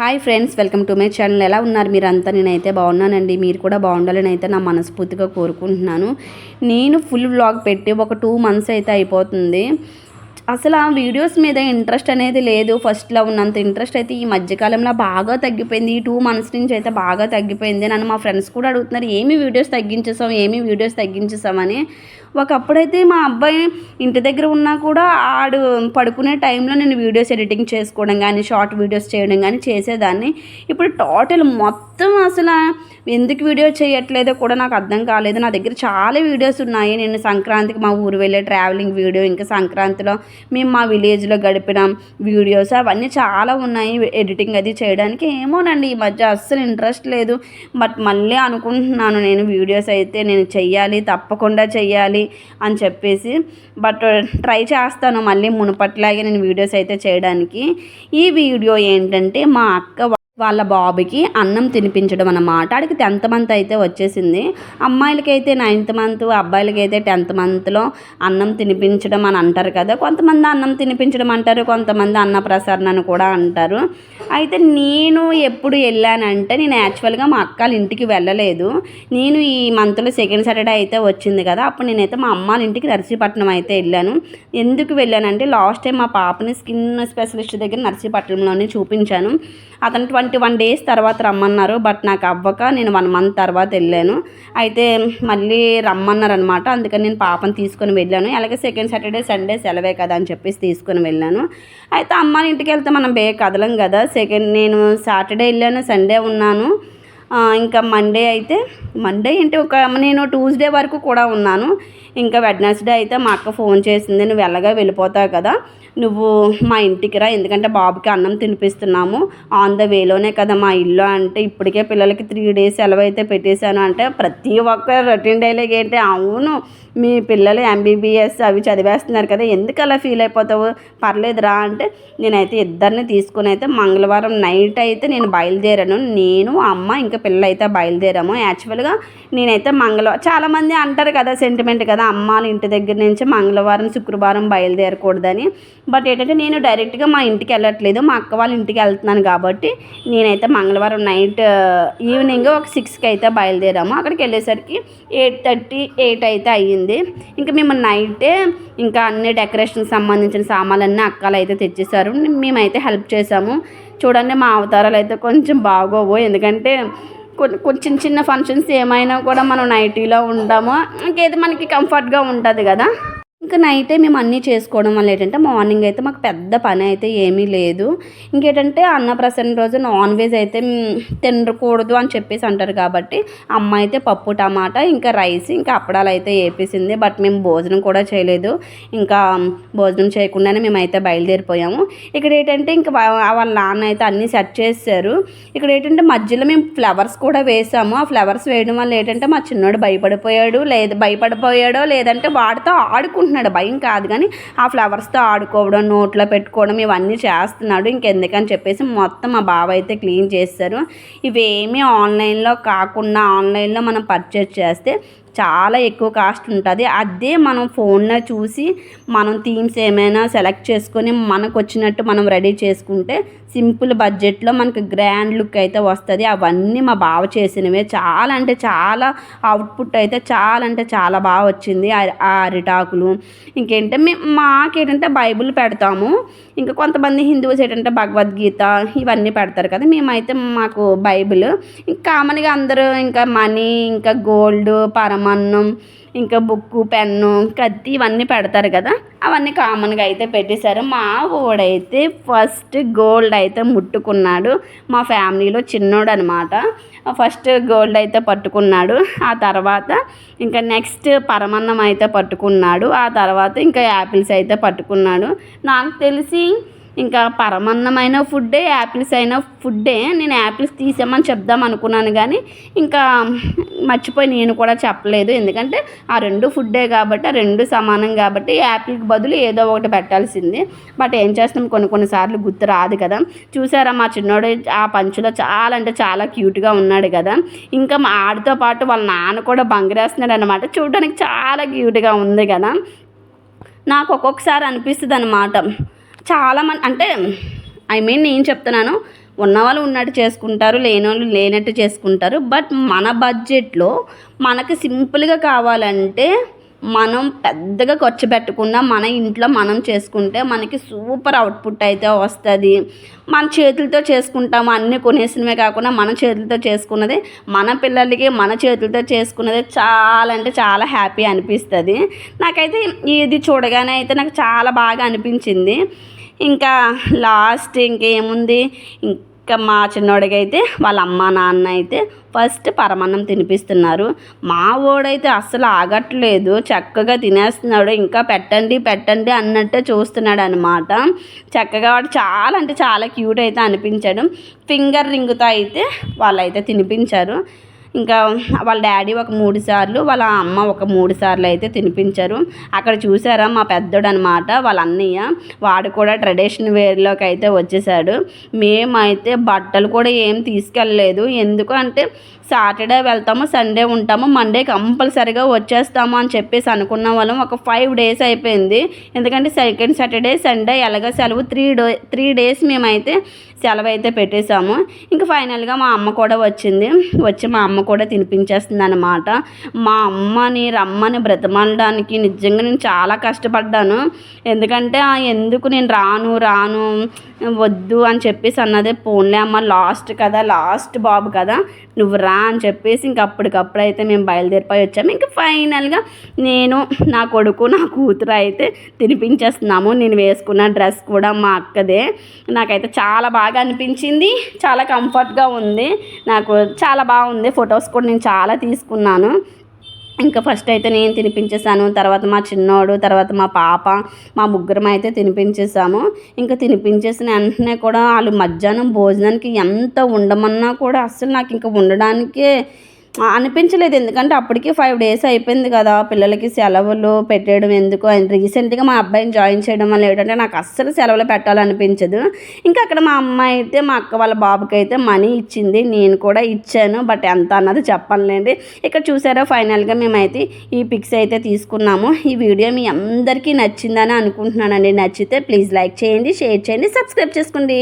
Hi friends welcome to my channel. ఎలా ఉన్నారు మీరంతా? నేనైతే బాగున్నానండి. మీరు కూడా బాగుండాలని అయితే నా మనస్ఫూర్తిగా కోరుకుంటున్నాను. నేను ఫుల్ వ్లాగ్ పెట్టి ఒక టూ మంత్స్ అయితే అయిపోతుంది. అసలు ఆ వీడియోస్ మీద ఇంట్రెస్ట్ అనేది లేదు. ఫస్ట్లో ఉన్నంత ఇంట్రెస్ట్ అయితే ఈ మధ్యకాలంలో బాగా తగ్గిపోయింది. ఈ టూ మంత్స్ నుంచి అయితే బాగా తగ్గిపోయింది. నన్ను మా ఫ్రెండ్స్ కూడా అడుగుతున్నారు ఏమి వీడియోస్ తగ్గించేసాం ఏమి వీడియోస్ తగ్గించేసామని ఒకప్పుడైతే మా అబ్బాయి ఇంటి దగ్గర ఉన్నా కూడా ఆడు పడుకునే టైంలో నేను వీడియోస్ ఎడిటింగ్ చేసుకోవడం కానీ షార్ట్ వీడియోస్ చేయడం కానీ చేసేదాన్ని. ఇప్పుడు టోటల్ మొత్తం అసలు ఎందుకు వీడియో చేయట్లేదో కూడా నాకు అర్థం కాలేదు. నా దగ్గర చాలా వీడియోస్ ఉన్నాయి. నేను సంక్రాంతికి మా ఊరు వెళ్ళే ట్రావెలింగ్ వీడియో ఇంకా సంక్రాంతిలో మేము మా విలేజ్లో గడిపిన వీడియోస్ అవన్నీ చాలా ఉన్నాయి. ఎడిటింగ్ అది చేయడానికి ఏమోనండి. ఈ మధ్య అస్సలు ఇంట్రెస్ట్ లేదు. బట్ మళ్ళీ అనుకుంటున్నాను నేను వీడియోస్ అయితే నేను చెయ్యాలి తప్పకుండా చెయ్యాలి అని చెప్పేసి. బట్ ట్రై చేస్తాను మళ్ళీ మునుపట్లాగే నేను వీడియోస్ అయితే చేయడానికి. ఈ వీడియో ఏంటంటే మా అక్క వాళ్ళ బాబుకి అన్నం తినిపించడం అన్నమాట ఆడికి టెన్త్ మంత్ అయితే వచ్చేసింది. అమ్మాయిలకి అయితే నైన్త్ మంత్ అబ్బాయిలకైతే టెన్త్ మంత్లో అన్నం తినిపించడం అని అంటారు కదా. కొంతమంది అన్నం తినిపించడం అంటారు కొంతమంది అన్న ప్రసరణ అని కూడా అంటారు. అయితే నేను ఎప్పుడు వెళ్ళానంటే నేను యాక్చువల్గా మా అక్కల ఇంటికి వెళ్ళలేదు. నేను ఈ మంత్లో సెకండ్ సాటర్డే అయితే వచ్చింది కదా. అప్పుడు నేనైతే మా అమ్మాల ఇంటికి నర్సీపట్నం అయితే వెళ్ళాను. ఎందుకు వెళ్ళానంటే లాస్ట్ టైం మా పాపని స్కిన్ స్పెషలిస్ట్ దగ్గర నర్సీపట్నంలోనే చూపించాను. అతను ట్వంటీ వన్ డేస్ తర్వాత రమ్మన్నారు. బట్ నాకు అవ్వక నేను వన్ మంత్ తర్వాత వెళ్ళాను. అయితే మళ్ళీ రమ్మన్నారు అనమాట అందుకని నేను పాపను తీసుకొని వెళ్ళాను. అలాగే సెకండ్ సాటర్డే సండే సెలవే కదా అని చెప్పేసి తీసుకొని వెళ్ళాను. అయితే అమ్మాని ఇంటికి వెళ్తే మనం బే కదలం కదా. సెకండ్ నేను సాటర్డే వెళ్ళాను సండే ఉన్నాను. ఇంకా మండే అయితే మండే అంటే ఒక నేను ట్యూస్డే వరకు కూడా ఉన్నాను. ఇంకా వెడ్నెస్డే అయితే మా అక్క ఫోన్ చేసింది నువ్వు వెళ్ళగా వెళ్ళిపోతావు కదా? నువ్వు మా ఇంటికి రా ఎందుకంటే బాబుకి అన్నం తినిపిస్తున్నాము. ఆన్ ద వేలోనే కదా మా ఇల్లు అంటే ఇప్పటికే పిల్లలకి త్రీ డేస్ సెలవు అయితే పెట్టేశాను. అంటే ప్రతి ఒక్క రొటీన్ డైలాగ్ ఏంటి అవును మీ పిల్లలు ఎంబీబీఎస్ అవి చదివేస్తున్నారు కదా ఎందుకు అలా ఫీల్ అయిపోతావు? పర్లేదురా. అంటే నేనైతే ఇద్దరిని తీసుకుని అయితే మంగళవారం నైట్ అయితే నేను బయలుదేరాను. నేను అమ్మ ఇంకా పిల్లలు అయితే బయలుదేరాము యాక్చువల్గా నేనైతే మంగళవారం చాలామంది అంటారు కదా సెంటిమెంట్ కదా అమ్మాల ఇంటి దగ్గర నుంచి మంగళవారం శుక్రవారం బయలుదేరకూడదని. బట్ ఏంటంటే నేను డైరెక్ట్గా మా ఇంటికి వెళ్ళట్లేదు. మా అక్క వాళ్ళ ఇంటికి వెళ్తున్నాను కాబట్టి నేనైతే మంగళవారం నైట్ ఈవినింగ్ uh, ఒక సిక్స్కి అయితే బయలుదేరాము. అక్కడికి వెళ్ళేసరికి ఎయిట్ థర్టీ ఎయిట్ అయితే అయ్యింది. ఇంకా మేము నైటే ఇంకా అన్ని డెకరేషన్ సంబంధించిన సామాన్లన్నీ అక్కలు అయితే తెచ్చేసారు. మేమైతే హెల్ప్ చేసాము. చూడండి మా అవతారాలు అయితే కొంచెం బాగోవు. ఎందుకంటే కొన్ని చిన్న చిన్న ఫంక్షన్స్ ఏమైనా కూడా మనం నైటీలో ఉంటాము ఇంకేది మనకి కంఫర్ట్గా ఉంటుంది కదా. ఇంకా నైటే మేము అన్నీ చేసుకోవడం వల్ల ఏంటంటే మార్నింగ్ అయితే మాకు పెద్ద పని అయితే ఏమీ లేదు. ఇంకేంటంటే అన్నప్రసన్న రోజు నాన్ వెజ్ అయితే తినకూడదు అని చెప్పేసి అంటారు కాబట్టి అమ్మ అయితే పప్పు టమాటా ఇంకా రైస్ ఇంకా అప్పడాలు అయితే వేపేసింది. బట్ మేము భోజనం కూడా చేయలేదు. ఇంకా భోజనం చేయకుండానే మేమైతే బయలుదేరిపోయాము. ఇక్కడ ఏంటంటే ఇంకా వాళ్ళ నాన్న అయితే అన్నీ సెట్ చేశారు. ఇక్కడ ఏంటంటే మధ్యలో మేము ఫ్లవర్స్ కూడా వేసాము. ఆ ఫ్లవర్స్ వేయడం వల్ల ఏంటంటే మా చిన్నోడు భయపడిపోయాడు. లేదు భయపడిపోయాడో లేదంటే వాడితో ఆడుకుంటున్నాడు. భయం కాదు కానీ ఆ ఫ్లవర్స్తో ఆడుకోవడం నోట్లో పెట్టుకోవడం ఇవన్నీ చేస్తున్నాడు. ఇంకెందుకని చెప్పేసి మొత్తం మా బావ అయితే క్లీన్ చేస్తారు. ఇవేమీ ఆన్లైన్లో కాకుండా ఆన్లైన్లో మనం పర్చేజ్ చేస్తే చాలా ఎక్కువ కాస్ట్ ఉంటుంది. అదే మనం ఫోన్లో చూసి మనం థీమ్స్ ఏమైనా సెలెక్ట్ చేసుకొని మనకు వచ్చినట్టు మనం రెడీ చేసుకుంటే సింపుల్ బడ్జెట్లో మనకి గ్రాండ్ లుక్ అయితే వస్తుంది. అవన్నీ మా బావ చేసినవే. చాలా అంటే చాలా అవుట్పుట్ అయితే చాలా అంటే చాలా బాగా వచ్చింది. ఆ అరిటాకులు. ఇంకేంటే మేము మాకేంటంటే బైబిల్ పెడతాము. ఇంకా కొంతమంది హిందువుస్ ఏంటంటే భగవద్గీత ఇవన్నీ పెడతారు కదా. మేమైతే మాకు బైబిల్. ఇంకా కామన్గా అందరూ ఇంకా మనీ ఇంకా గోల్డ్ పరమ పరమాన్నం ఇంకా బుక్కు పెన్ను కత్తి ఇవన్నీ పెడతారు కదా. అవన్నీ కామన్గా అయితే పెట్టేశారు. మా ఓడైతే ఫస్ట్ గోల్డ్ అయితే ముట్టుకున్నాడు. మా ఫ్యామిలీలో చిన్నోడు అనమాట ఫస్ట్ గోల్డ్ అయితే పట్టుకున్నాడు. ఆ తర్వాత ఇంకా నెక్స్ట్ పరమన్నం అయితే పట్టుకున్నాడు. ఆ తర్వాత ఇంకా యాపిల్స్ అయితే పట్టుకున్నాడు. నాకు తెలిసి ఇంకా పరమన్నమైన ఫుడ్డే యాపిల్స్ అయిన ఫుడ్డే. నేను యాపిల్స్ తీసామని చెప్దాం అనుకున్నాను కానీ ఇంకా మర్చిపోయి నేను కూడా చెప్పలేదు. ఎందుకంటే ఆ రెండు ఫుడ్డే కాబట్టి ఆ రెండు సమానం కాబట్టి యాపిల్కి బదులు ఏదో ఒకటి పెట్టాల్సింది. బట్ ఏం చేస్తాం? కొన్ని కొన్నిసార్లు గుర్తు రాదు కదా. చూసారా మా చిన్నోడు ఆ పంచులో చాలా అంటే చాలా క్యూట్గా ఉన్నాడు కదా. ఇంకా మా ఆడితో పాటు వాళ్ళ నాన్న కూడా బంగరేస్తున్నాడు అనమాట చూడడానికి చాలా క్యూట్గా ఉంది కదా. నాకు ఒక్కొక్కసారి అనిపిస్తుంది అనమాట చాలామంది అంటే ఐ మీన్ నేను చెప్తున్నాను ఉన్నవాళ్ళు ఉన్నట్టు చేసుకుంటారు లేనివాళ్ళు లేనట్టు చేసుకుంటారు బట్ మన బడ్జెట్లో మనకి సింపుల్గా కావాలంటే మనం పెద్దగా ఖర్చు పెట్టకుండా మన ఇంట్లో మనం చేసుకుంటే మనకి సూపర్ అవుట్పుట్ అయితే వస్తుంది. మన చేతులతో చేసుకుంటాము అన్నీ కొనేసినవే కాకుండా మన చేతులతో చేసుకున్నది మన పిల్లలకి మన చేతులతో చేసుకున్నది చాలా అంటే చాలా హ్యాపీ అనిపిస్తుంది. నాకైతే ఇది చూడగానే అయితే నాకు చాలా బాగా అనిపించింది. ఇంకా లాస్ట్ ఇంకేముంది? ఇంకా మా చిన్నోడికైతే వాళ్ళ అమ్మ నాన్న అయితే ఫస్ట్ పరమాన్నం తినిపిస్తున్నారు. మా ఓడైతే అస్సలు ఆగట్లేదు. చక్కగా తినేస్తున్నాడు. ఇంకా పెట్టండి పెట్టండి అన్నట్టే చూస్తున్నాడు అనమాట చక్కగా వాడు చాలా అంటే చాలా క్యూట్ అయితే అనిపించాడు. ఫింగర్ రింగుతో అయితే వాళ్ళైతే తినిపించారు. ఇంకా వాళ్ళ డాడీ ఒక మూడు సార్లు వాళ్ళ అమ్మ ఒక మూడు సార్లు అయితే తినిపించారు. అక్కడ చూసారా మా పెద్దోడు అనమాట వాళ్ళ అన్నయ్య వాడు కూడా ట్రెడిషనల్ వేర్లోకి అయితే వచ్చేసాడు. మేమైతే బట్టలు కూడా ఏం తీసుకెళ్ళలేదు. ఎందుకు అంటే సాటర్డే వెళ్తాము సండే ఉంటాము మండే కంపల్సరీగా వచ్చేస్తాము అని చెప్పేసి అనుకున్న వాళ్ళం. ఒక ఫైవ్ డేస్ అయిపోయింది. ఎందుకంటే సెకండ్ సాటర్డే సండే ఎలాగ సెలవు త్రీ డే త్రీ డేస్ మేమైతే సెలవు అయితే పెట్టేశాము. ఇంకా ఫైనల్గా మా అమ్మ కూడా వచ్చింది. వచ్చి మా అమ్మ కూడా తినిపించేస్తుంది అనమాట మా అమ్మని రమ్మని బ్రతమనడానికి నిజంగా నేను చాలా కష్టపడ్డాను. ఎందుకంటే ఎందుకు నేను రాను రాను వద్దు అని చెప్పేసి అన్నదే పోన్లే అమ్మ లాస్ట్ కదా లాస్ట్ బాబు కదా నువ్వు రా అని చెప్పేసి ఇంక అప్పటికప్పుడు అయితే మేము బయలుదేరిపోయి వచ్చాము. ఇంకా ఫైనల్గా నేను నా కొడుకు నా కూతురు అయితే తినిపించేస్తున్నాము. నేను వేసుకున్న డ్రెస్ కూడా మా అక్కదే. నాకైతే చాలా బాగా అనిపించింది. చాలా కంఫర్ట్గా ఉంది. నాకు చాలా బాగుంది. ఫొటోస్ కూడా నేను చాలా తీసుకున్నాను. ఇంకా ఫస్ట్ అయితే నేను తినిపించేసాను తర్వాత మా చిన్నోడు తర్వాత మా పాప మా ముగ్గురం అయితే తినిపించేసాము ఇంకా తినిపించేసిన వెంటనే కూడా వాళ్ళు మధ్యాహ్నం భోజనానికి ఎంత ఉండమన్నా కూడా అస్సలు నాకు ఇంకా ఉండడానికే అనిపించలేదు ఎందుకంటే అప్పటికి ఫైవ్ డేస్ అయిపోయింది కదా. పిల్లలకి సెలవులు పెట్టేయడం ఎందుకు? అండ్ రీసెంట్గా మా అబ్బాయిని జాయిన్ చేయడం వల్ల ఏంటంటే నాకు అస్సలు సెలవులు పెట్టాలనిపించదు. ఇంకా అక్కడ మా అమ్మాయి అయితే మా అక్క వాళ్ళ బాబుకి అయితే మనీ ఇచ్చింది. నేను కూడా ఇచ్చాను. బట్ ఎంత అన్నది చెప్పనులేండి. ఇక్కడ చూసారా ఫైనల్గా మేమైతే ఈ పిక్స్ అయితే తీసుకున్నాము. ఈ వీడియో మీ అందరికీ నచ్చిందని అనుకుంటున్నానండి. నచ్చితే ప్లీజ్ లైక్ చేయండి షేర్ చేయండి సబ్స్క్రైబ్ చేసుకోండి.